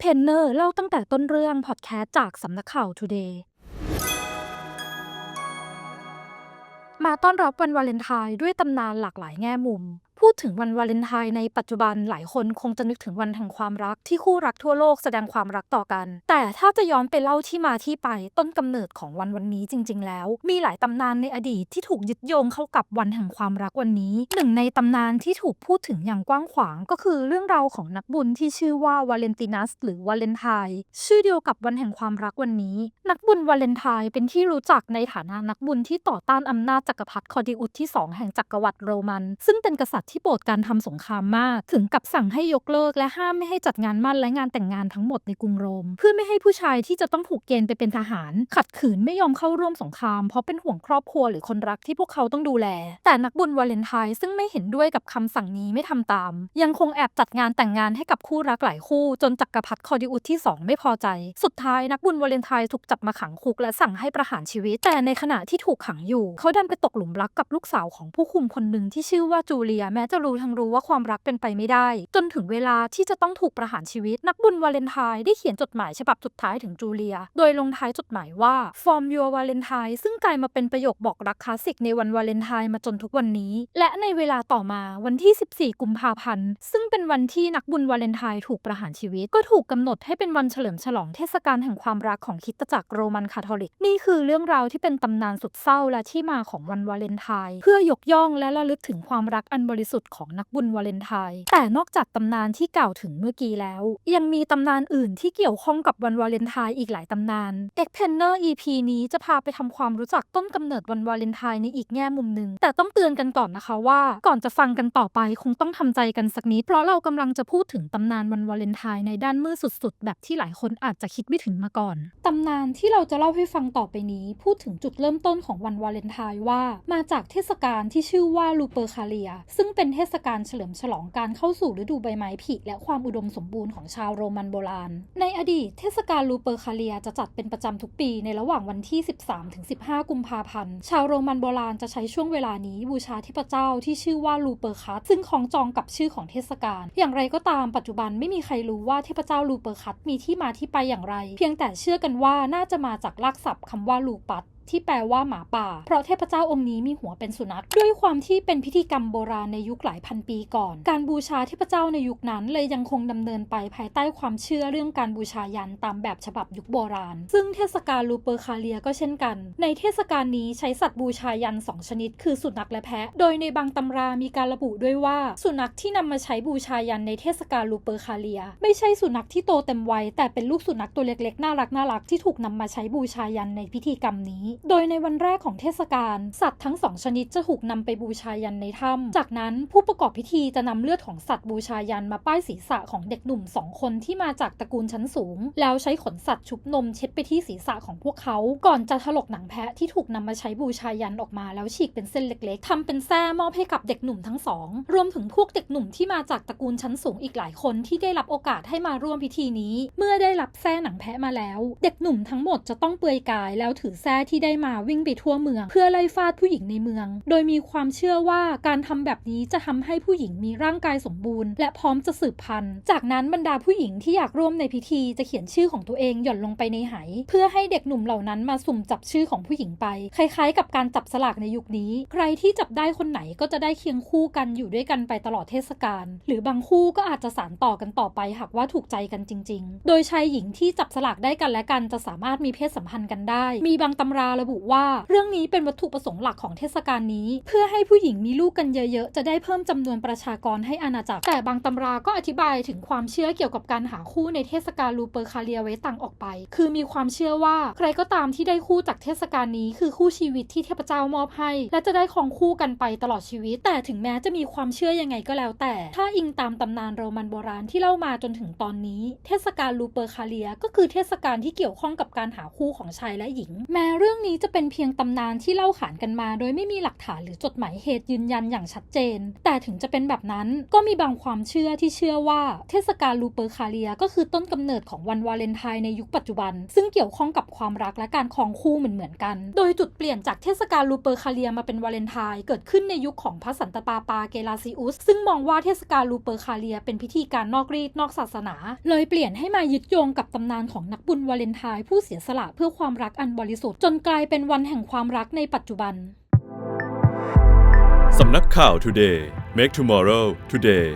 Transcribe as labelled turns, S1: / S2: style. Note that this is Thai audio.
S1: เพนเนอร์เล่าตั้งแต่ต้นเรื่องพอดแคสต์จากสำนักข่าว Today มาต้อนรับวันวาเลนไทน์ด้วยตำนานหลากหลายแง่มุม พูดถึงวันวาเลนไทน์ในปัจจุบันหลายคนคงจะนึกถึงวันแห่งความรักที่คู่รักทั่วโลกแสดงความรักต่อกัน แต่ถ้าจะย้อนไปเล่าที่มาที่ไปต้นกำเนิดของวันวันนี้จริง ๆ แล้ว มีหลายตำนานในอดีตที่ถูกยึดโยงเข้ากับวันแห่งความรักวันนี้ หนึ่งในตำนานที่ถูกพูดถึงอย่างกว้างขวาง ก็คือเรื่องราวของนักบุญที่ชื่อว่าวาเลนตินัส หรือวาเลนไทน์ชื่อเดียวกับวันแห่งความรักวันนี้ นักบุญวาเลนไทน์เป็นที่รู้จักในฐานะนักบุญที่ต่อต้านอำนาจจักรพรรดิคอดิอุสที่ 2 แห่งจักรวรรดิโรมัน ซึ่งเป็นกษัตริยที่โปรดการทำสงครามมาก ถึงกับสั่งให้ยกเลิกและห้ามไม่ให้จัดงานมั่นและงานแต่งงานทั้งหมดในกรุงโรม เพื่อไม่ให้ผู้ชายที่จะต้องถูกเกณฑ์ไปเป็นทหาร ขัดขืนไม่ยอมเข้าร่วมสงคราม เพราะเป็นห่วงครอบครัวหรือคนรักที่พวกเขาต้องดูแล แต่นักบุญวาเลนไทน์ซึ่งไม่เห็นด้วยกับคำสั่งนี้ไม่ทำตาม ยังคงแอบจัดงานแต่งงานให้กับคู่รักหลายคู่ จนจักรพรรดิคอดิอุสที่ 2 ไม่พอใจ สุดท้ายนักบุญวาเลนไทน์ถูกจับมาขังคุกและสั่งให้ประหารชีวิต แต่ในขณะที่ถูกขังอยู่ เขาดันไปตกหลุมรักกับลูกสาวของผู้คุมคนหนึ่งที่ชื่อว่าจูเลียแม้จะรู้ทั้งรู้ว่าความรักเป็นไปไม่ได้ จนถึงเวลาที่จะต้องถูกประหารชีวิต นักบุญวาเลนไทน์ได้เขียนจดหมายฉบับสุดท้ายถึงจูเลีย โดยลงท้ายจดหมายว่า From your Valentine ซึ่งกลายมาเป็นประโยคบอกรักคลาสสิกในวันวาเลนไทน์มาจนทุกวันนี้ และในเวลาต่อมาวันที่ 14 กุมภาพันธ์ ซึ่งเป็นวันที่นักบุญวาเลนไทน์ถูกประหารชีวิต ก็ถูกกำหนดให้เป็นวันเฉลิมฉลองเทศกาลแห่งความรักของคริสตจักรโรมันคาทอลิก นี่คือเรื่องราวที่เป็นตำนานสุดเศร้าและที่มาของวันวาเลนไทน์เพื่อยกย่องและระลึกถึงความรักอันบริสุทธิ์ของนักบุญวาเลนไทน์แต่นอกจากตำนานที่กล่าวถึงเมื่อกี้แล้ว ยังมีตำนานอื่นที่เกี่ยวข้องกับวันวาเลนไทน์อีกหลายตำนาน e x p e n n e r EP นี้จะพาไปทำความรู้จักต้นกำเนิดวันวาเลนไทน์ในอีกแง่มุมหนึ่งแต่ต้องเตือนกันก่อนนะคะว่า ก่อนจะฟังกันต่อไปคงต้องทำใจกันสักนิดเพราะเรากำลังจะพูดถึงตำนานวันวาเลนไทน์ในด้านมืดสุดๆ แบบที่หลายคนอาจจะคิดไม่ถึงมาก่อนตำนานที่เราจะเล่าให้ฟังต่อไปนี้ พูดถึงจุดเริ่มต้นของวันวาเลนไทน์ว่า มาจากเทศกาลที่ชื่อว่าลูเปอร์คาเลีย ซึ่งเป็นเทศกาลเฉลิมฉลองการเข้าสู่ฤดูใบไม้ผลิและความอุดมสมบูรณ์ของชาวโรมันโบราณ ในอดีตเทศกาลลูเปอร์คาเลียจะจัดเป็นประจำทุกปีในระหว่างวันที่ 13-15 กุมภาพันธ์ ชาวโรมันโบราณจะใช้ช่วงเวลานี้บูชาเทพเจ้าที่ชื่อว่าลูเปอร์คัสซึ่งคล้องจองกับชื่อของเทศกาล อย่างไรก็ตามปัจจุบันไม่มีใครรู้ว่าเทพเจ้าลูเปอร์คัสมีที่มาที่ไปอย่างไร เพียงแต่เชื่อกันว่าน่าจะมาจากรากศัพท์คำว่าลูปัส ที่แปลว่าหมาป่า เพราะเทพเจ้าองค์นี้มีหัวเป็นสุนัข ด้วยความที่เป็นพิธีกรรมโบราณในยุคหลายพันปีก่อน การบูชาเทพเจ้าในยุคนั้นเลยยังคงดำเนินไปภายใต้ความเชื่อเรื่องการบูชายันตามแบบฉบับยุคโบราณ ซึ่งเทศกาลลูเปอร์คาเลียก็เช่นกัน ในเทศกาลนี้ใช้สัตว์บูชายันสองชนิด คือสุนัขและแพะ โดยในบางตำรามีการระบุด้วยว่า สุนัขที่นำมาใช้บูชายันในเทศกาลลูเปอร์คาเลีย ไม่ใช่สุนัขที่โตเต็มวัยแต่เป็นลูกสุนัขตัวเล็กๆน่ารักน่ารักที่ถูกนำมาใช้บูชายันในพิธีกรรมนี้โดยในวันแรกของเทศกาลสัตว์ทั้งสองชนิดจะถูกนำไปบูชายันในถ้ำจากนั้นผู้ประกอบพิธีจะนำเลือดของสัตว์บูชายันมาป้ายศีรษะของเด็กหนุ่มสองคนที่มาจากตระกูลชั้นสูง แล้วใช้ขนสัตว์ชุบนมเช็ดไปที่ศีรษะของพวกเขา ก่อนจะถลกหนังแพะที่ถูกนำมาใช้บูชายันออกมาแล้วฉีกเป็นเส้นเล็ก ๆทำเป็นแส้มอบให้กับเด็กหนุ่มทั้งสอง รวมถึงพวกเด็กหนุ่มที่มาจากตระกูลชั้นสูงอีกหลายคนที่ได้รับโอกาสให้มาร่วมพิธีนี้ เมื่อได้รับแส้หนังแพะมาแล้ว เด็กหนุ่มทั้งหมดจะต้องเปลือยกายแล้วถือแส้ที่ได้มาวิ่งไปทั่วเมือง เพื่อไล่ฟาดผู้หญิงในเมือง โดยมีความเชื่อว่าการทำแบบนี้จะทำให้ผู้หญิงมีร่างกายสมบูรณ์ และพร้อมจะสืบพันธุ์ จากนั้นบรรดาผู้หญิงที่อยากร่วมในพิธีจะเขียนชื่อของตัวเองหย่อนลงไปในไห เพื่อให้เด็กหนุ่มเหล่านั้นมาสุ่มจับชื่อของผู้หญิงไป คล้ายๆ กับการจับสลากในยุคนี้ ใครที่จับได้คนไหนก็จะได้เคียงคู่กันอยู่ด้วยกันไปตลอดเทศกาลหรือบางคู่ก็อาจจะสานต่อกันต่อไปหากว่าถูกใจกันจริง ๆ โดยชายหญิงที่จับสลากได้กันและกันจะสามารถมีเพศสัมพันธ์กันได้ มีบางตำราระบุว่า เรื่องนี้เป็นวัตถุประสงค์หลักของเทศกาลนี้ เพื่อให้ผู้หญิงมีลูกกันเยอะๆ จะได้เพิ่มจำนวนประชากรให้อาณาจักร แต่บางตำราก็อธิบายถึงความเชื่อเกี่ยวกับการหาคู่ในเทศกาลลูเปอร์คาเลียไว้ต่างออกไป คือมีความเชื่อว่าใครก็ตามที่ได้คู่จากเทศกาลนี้คือคู่ชีวิตที่เทพเจ้ามอบให้ และจะได้ครองคู่กันไปตลอดชีวิต แต่ถึงแม้จะมีความเชื่อยังไงก็แล้วแต่ ถ้าอิงตามตำนานโรมันโบราณที่เล่ามาจนถึงตอนนี้ เทศกาลลูเปอร์คาเลียก็คือเทศกาลที่เกี่ยวข้องกับการหาคู่ของชายและหญิง แม้เรื่องรื่องนี้จะเป็นเพียงตำนานที่เล่าขานกันมา โดยไม่มีหลักฐานหรือจดหมายเหตุยืนยันอย่างชัดเจน แต่ถึงจะเป็นแบบนั้นก็มีบางความเชื่อที่เชื่อว่าเทศกาลลูเปอร์คาเลีย ก็คือต้นกำเนิดของวันวาเลนไทน์ในยุคปัจจุบัน ซึ่งเกี่ยวข้องกับความรักและการครองคู่เหมือนเหมือนกัน โดยจุดเปลี่ยนจากเทศกาลลูเปอร์คาเลียมาเป็นวาเลนไทน์เกิดขึ้นในยุคของพระสันตปาปาเกลาซิอุส ซึ่งมองว่าเทศกาลลูเปอร์คาเลีย เป็นพิธีการนอกรีดนอกศาสนา เลยเปลี่ยนให้มายึดโยงกับตำนานของนักบุญวาเลนไทน์ผู้เสียสละเพื่อความรักอันบริสุทธิ์จนกลายเป็นวันแห่งความรักในปัจจุบัน
S2: สำนักข่าว Today Make Tomorrow Today